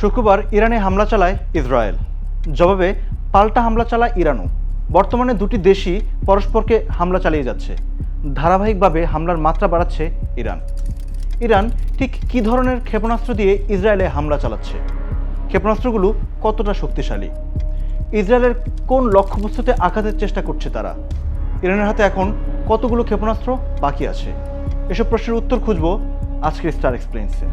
শুক্রবার ইরানে হামলা চালায় ইসরায়েল। জবাবে, পাল্টা হামলা চালায় ইরানও। বর্তমানে দুটি দেশই পরস্পরকে হামলা চালিয়ে যাচ্ছে। ধারাবাহিকভাবে হামলার মাত্রা বাড়াচ্ছে ইরান। ইরান ঠিক কী ধরনের ক্ষেপণাস্ত্র দিয়ে ইসরায়েলে হামলা চালাচ্ছে? ক্ষেপণাস্ত্রগুলো কতটা শক্তিশালী? ইসরায়েলের কোন লক্ষ্যবস্তুতে আঘাতের চেষ্টা করছে তারা? ইরানের হাতে এখন কতগুলো ক্ষেপণাস্ত্র বাকি আছে? এসব প্রশ্নের উত্তর খুঁজব আজকের স্টার এক্সপ্লেন্সে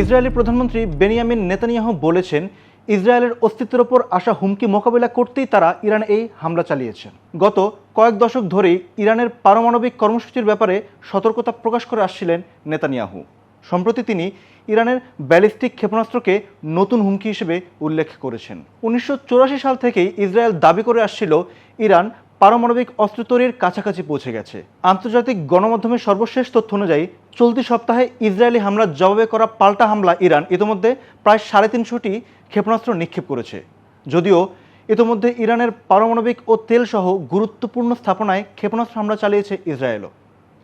ইসরায়েলি প্রধানমন্ত্রী বেনিয়ামিন নেতানিয়াহু বলেছেন, ইসরায়েলের অস্তিত্বের ওপর আসা হুমকি মোকাবিলা করতেই তারা ইরানে এই হামলা চালিয়েছেন গত কয়েক দশক ধরেই ইরানের পারমাণবিক কর্মসূচির ব্যাপারে সতর্কতা প্রকাশ করে আসছিলেন নেতানিয়াহু। সম্প্রতি তিনি ইরানের ব্যালিস্টিক ক্ষেপণাস্ত্রকে নতুন হুমকি হিসেবে উল্লেখ করেছেন। উনিশশো চুরাশি সাল থেকেই ইসরায়েল দাবি করে আসছিল, ইরান পারমাণবিক অস্ত্র তৈরির কাছাকাছি পৌঁছে গেছে। আন্তর্জাতিক গণমাধ্যমের সর্বশেষ তথ্য অনুযায়ী, চলতি সপ্তাহে ইসরায়েলি হামলার জবাবে করা পাল্টা হামলা ইরান ইতোমধ্যে প্রায় সাড়ে তিনশোটি ক্ষেপণাস্ত্র নিক্ষেপ করেছে। যদিও ইতোমধ্যে ইরানের পারমাণবিক ও তেলসহ গুরুত্বপূর্ণ স্থাপনায় ক্ষেপণাস্ত্র হামলা চালিয়েছে ইসরায়েলও।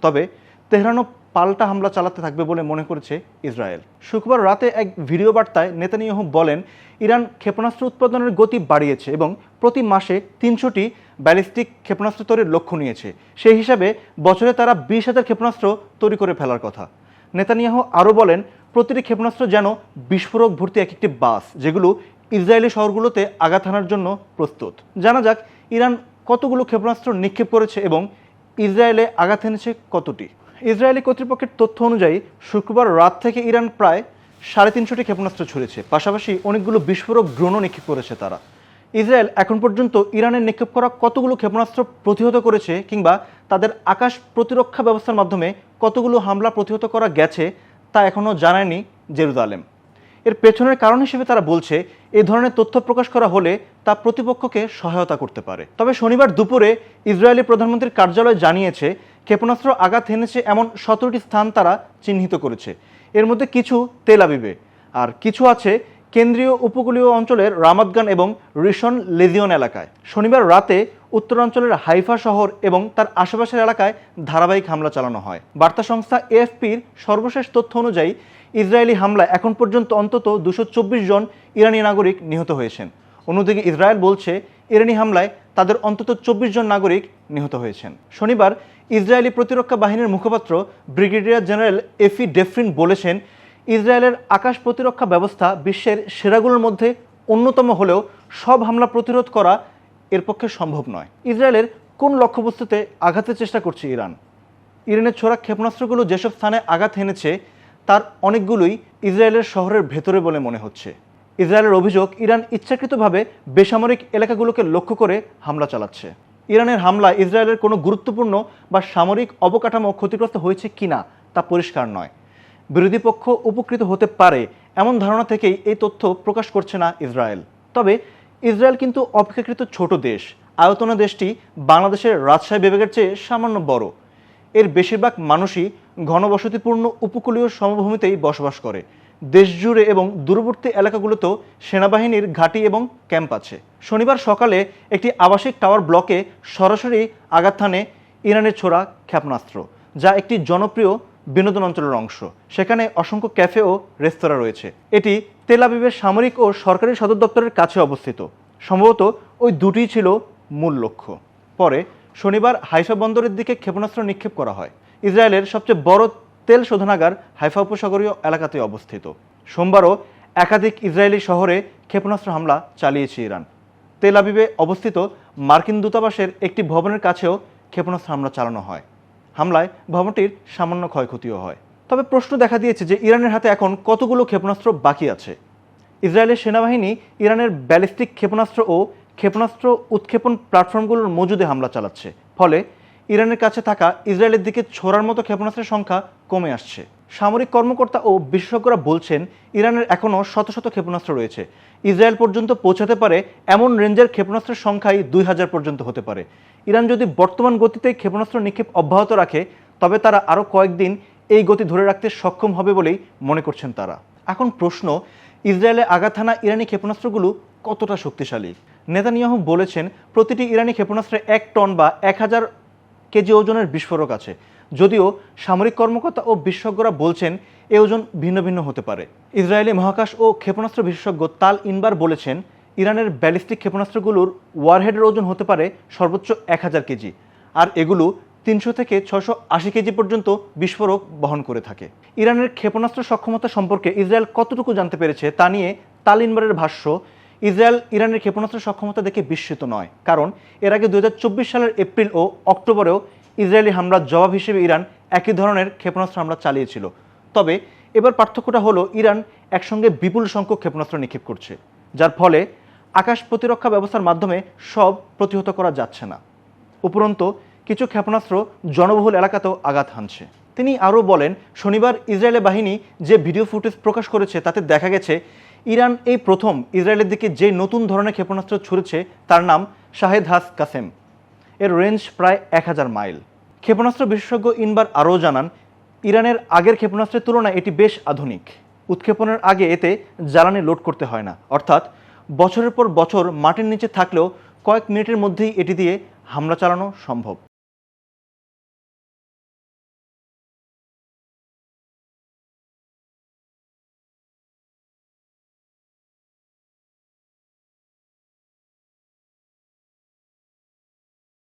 তবে তেহরানও পাল্টা হামলা চালাতে থাকবে বলে মনে করেছে ইসরায়েল। শুক্রবার রাতে এক ভিডিও বার্তায় নেতানিয়াহু বলেন, ইরান ক্ষেপণাস্ত্র উৎপাদনের গতি বাড়িয়েছে এবং প্রতি মাসে তিনশোটি ব্যালিস্টিক ক্ষেপণাস্ত্র তৈরির লক্ষ্য নিয়েছে। সেই হিসাবে বছরে তারা বিশ হাজার ক্ষেপণাস্ত্র তৈরি করে ফেলার কথা। নেতানিয়াহু আরও বলেন, প্রতিটি ক্ষেপণাস্ত্র যেন বিস্ফোরক ভর্তি এক একটি বাস, যেগুলো ইসরায়েলি শহরগুলোতে আঘাত হানার জন্য প্রস্তুত। জানা যাক, ইরান কতগুলো ক্ষেপণাস্ত্র নিক্ষেপ করেছে এবং ইসরায়েলে আঘাত এনেছে কতটি। ইসরায়েলি কর্তৃপক্ষের তথ্য অনুযায়ী, শুক্রবার রাত থেকে ইরান প্রায় সাড়ে তিনশোটি ক্ষেপণাস্ত্র ছুড়েছে। পাশাপাশি অনেকগুলো বিস্ফোরক ড্রোনও নিক্ষেপ করেছে তারা। ইসরায়েল এখন পর্যন্ত ইরানের নিক্ষেপ করা কতগুলো ক্ষেপণাস্ত্র প্রতিহত করেছে কিংবা তাদের আকাশ প্রতিরক্ষা ব্যবস্থার মাধ্যমে কতগুলো হামলা প্রতিহত করা গেছে তা এখনও জানায়নি জেরুজালেম। এর পেছনের কারণ হিসেবে তারা বলছে এই ধরনের তথ্য প্রকাশ করা হলে তা প্রতিপক্ষকে সহায়তা করতে পারে। তবে শনিবার দুপুরে ইসরায়েলি প্রধানমন্ত্রীর কার্যালয় জানিয়েছে, ক্ষেপণাস্ত্র আঘাত হেনেছে এমন সতেরোটি স্থান তারা চিহ্নিত করেছে। এর মধ্যে কিছু তেল আবিবে। আর কিছু আছে কেন্দ্রীয় উপকূলীয় অঞ্চলের রামাতগান এবং রিশন লেজিয়ন এলাকায়। শনিবার রাতে উত্তরাঞ্চলের হাইফা শহর এবং তার আশেপাশের এলাকায় ধারাবাহিক হামলা চালানো হয়। বার্তা সংস্থা এএফপির সর্বশেষ তথ্য অনুযায়ী ইসরায়েলি হামলায় এখন পর্যন্ত অন্তত দুশো জন ইরানি নাগরিক নিহত হয়েছেন। অন্যদিকে ইসরায়েল বলছে, ইরানি হামলায় তাদের অন্তত চব্বিশ জন নাগরিক নিহত হয়েছেন। শনিবার ইসরায়েলি প্রতিরক্ষা বাহিনীর মুখপাত্র ব্রিগেডিয়ার জেনারেল এফি ডেফরিন বলেছেন, ইসরায়েলের আকাশ প্রতিরক্ষা ব্যবস্থা বিশ্বের সেরাগুলোর মধ্যে অন্যতম হলেও সব হামলা প্রতিরোধ করা এর পক্ষে সম্ভব নয়। ইসরায়েলের কোন লক্ষ্যবস্তুতে আঘাতের চেষ্টা করছে ইরান? ইরানের ছোড়া ক্ষেপণাস্ত্রগুলো যেসব স্থানে আঘাত হেনেছে তার অনেকগুলোই ইসরায়েলের শহরের ভেতরে বলে মনে হচ্ছে। ইসরায়েলের অভিযোগ, ইরান ইচ্ছাকৃতভাবে বেসামরিক এলাকাগুলোকে লক্ষ্য করে হামলা চালাচ্ছে। ইরানের হামলা ইসরায়েলের কোনো গুরুত্বপূর্ণ বা সামরিক অবকাঠামো ক্ষতিগ্রস্ত হয়েছে কিনা তা পরিষ্কার নয়। বিরোধী পক্ষ উপকৃত হতে পারে এমন ধারণা থেকেই এই তথ্য প্রকাশ করছে না ইসরায়েল। তবে ইসরায়েল কিন্তু অপেক্ষাকৃত ছোট দেশ। আয়তনে দেশটি বাংলাদেশের রাজশাহী বিভাগের চেয়ে সামান্য বড়। এর বেশিরভাগ মানুষই ঘনবসতিপূর্ণ উপকূলীয় সমভূমিতেই বসবাস করে। দেশ জুড়ে এবং দূরবর্তী এলাকাগুলোতেও সেনাবাহিনীর ঘাঁটি এবং ক্যাম্প আছে। শনিবার সকালে একটি আবাসিক টাওয়ার ব্লকে সরাসরি আঘাত ইরানের ছোড়া ক্ষেপণাস্ত্র, যা একটি জনপ্রিয় বিনোদন অঞ্চলের অংশ। সেখানে অসংখ্য ক্যাফে ও রেস্তোরাঁ রয়েছে। এটি তেল আবিবের সামরিক ও সরকারি সদর দপ্তরের কাছে অবস্থিত। সম্ভবত ওই দুটিই ছিল মূল লক্ষ্য। পরে শনিবার হাইফা বন্দরের দিকে ক্ষেপণাস্ত্র নিক্ষেপ করা হয়। ইসরায়েলের সবচেয়ে বড় তেল শোধনাগার হাইফা উপসাগরীয় এলাকাতে অবস্থিত। সোমবারও একাধিক ইসরায়েলি শহরে ক্ষেপণাস্ত্র হামলা চালিয়েছে ইরান। তেল আবিবে অবস্থিত মার্কিন দূতাবাসের একটি ভবনের কাছেও ক্ষেপণাস্ত্র হামলা চালানো হয়। হামলায় ভবনটির সামান্য ক্ষয়ক্ষতিও হয়। তবে প্রশ্ন দেখা দিয়েছে যে ইরানের হাতে এখন কতগুলো ক্ষেপণাস্ত্র বাকি আছে। ইসরায়েলের সেনাবাহিনী ইরানের ব্যালিস্টিক ক্ষেপণাস্ত্র ও ক্ষেপণাস্ত্র উৎক্ষেপণ প্ল্যাটফর্মগুলোর মজুদে হামলা চালাচ্ছে। ফলে ইরানের কাছে থাকা ইসরায়েলের দিকে ছোড়ার মতো ক্ষেপণাস্ত্রের সংখ্যা কমে আসছে। সামরিক কর্মকর্তা ও বিশেষজ্ঞরা বলছেন, ইরানের এখনও শত শত ক্ষেপণাস্ত্র রয়েছে। ইসরায়েল পর্যন্ত পৌঁছাতে পারে এমন রেঞ্জের ক্ষেপণাস্ত্রের সংখ্যাই দুই হাজার পর্যন্ত হতে পারে। ইরান যদি বর্তমান গতিতে ক্ষেপণাস্ত্র নিক্ষেপ অব্যাহত রাখে, তবে তারা আরও কয়েকদিন এই গতি ধরে রাখতে সক্ষম হবে বলেই মনে করছেন তারা। এখন প্রশ্ন, ইসরায়েলে হানা ইরানি ক্ষেপণাস্ত্রগুলো কতটা শক্তিশালী? নেতানিয়াহু বলেছেন, প্রতিটি ইরানি ক্ষেপণাস্ত্রে এক টন বা এক হাজার কেজি ওজনের বিস্ফোরক আছে। যদিও সামরিক কর্মকর্তা ও বিশেষজ্ঞরা বলছেন, এ ওজন ভিন্ন ভিন্ন হতে পারে। ইসরায়েলি মহাকাশ ও ক্ষেপণাস্ত্র বিশেষজ্ঞ তাল ইনবার বলেছেন, ইরানের ব্যালিস্টিক ক্ষেপণাস্ত্রগুলোর ওয়ারহেডের ওজন হতে পারে সর্বোচ্চ এক হাজার কেজি। আর এগুলো তিনশো থেকে ছশো আশি কেজি পর্যন্ত বিস্ফোরক বহন করে থাকে। ইরানের ক্ষেপণাস্ত্র সক্ষমতা সম্পর্কে ইসরায়েল কতটুকু জানতে পেরেছে তা নিয়ে তাল ইনবারের ভাষ্য ইসরায়েল ইরানের ক্ষেপণাস্ত্র সক্ষমতা দেখে বিস্মিত নয়। কারণ এর আগে দু হাজার চব্বিশ সালের এপ্রিল ও অক্টোবরেও ইসরায়েলি হামলার জবাব হিসেবে ইরান একই ধরনের ক্ষেপণাস্ত্র হামলা চালিয়েছিল। তবে এবার পার্থক্যটা হলো ইরান একসঙ্গে বিপুল সংখ্যক ক্ষেপণাস্ত্র নিক্ষেপ করছে, যার ফলে আকাশ প্রতিরক্ষা ব্যবস্থার মাধ্যমে সব প্রতিহত করা যাচ্ছে না। উপরন্ত, কিছু ক্ষেপণাস্ত্র জনবহুল এলাকাতেও আঘাত হানছে। তিনি আরও বলেন, শনিবার ইসরায়েলের বাহিনী যে ভিডিও ফুটেজ প্রকাশ করেছে তাতে দেখা গেছে ইরান এই প্রথম ইসরায়েলের দিকে যে নতুন ধরনের ক্ষেপণাস্ত্র ছুড়েছে, তার নাম শাহেদ হাস কাসেম। এর রেঞ্জ প্রায় এক হাজার মাইল। ক্ষেপণাস্ত্র বিশেষজ্ঞ ইনবার আরও জানান, ইরানের আগের ক্ষেপণাস্ত্রের তুলনায় এটি বেশ আধুনিক। উৎক্ষেপণের আগে এতে জ্বালানি লোড করতে হয় না। অর্থাৎ, বছরের পর বছর মাটির নিচে থাকলেও কয়েক মিনিটের মধ্যেই এটি দিয়ে হামলা চালানো সম্ভব।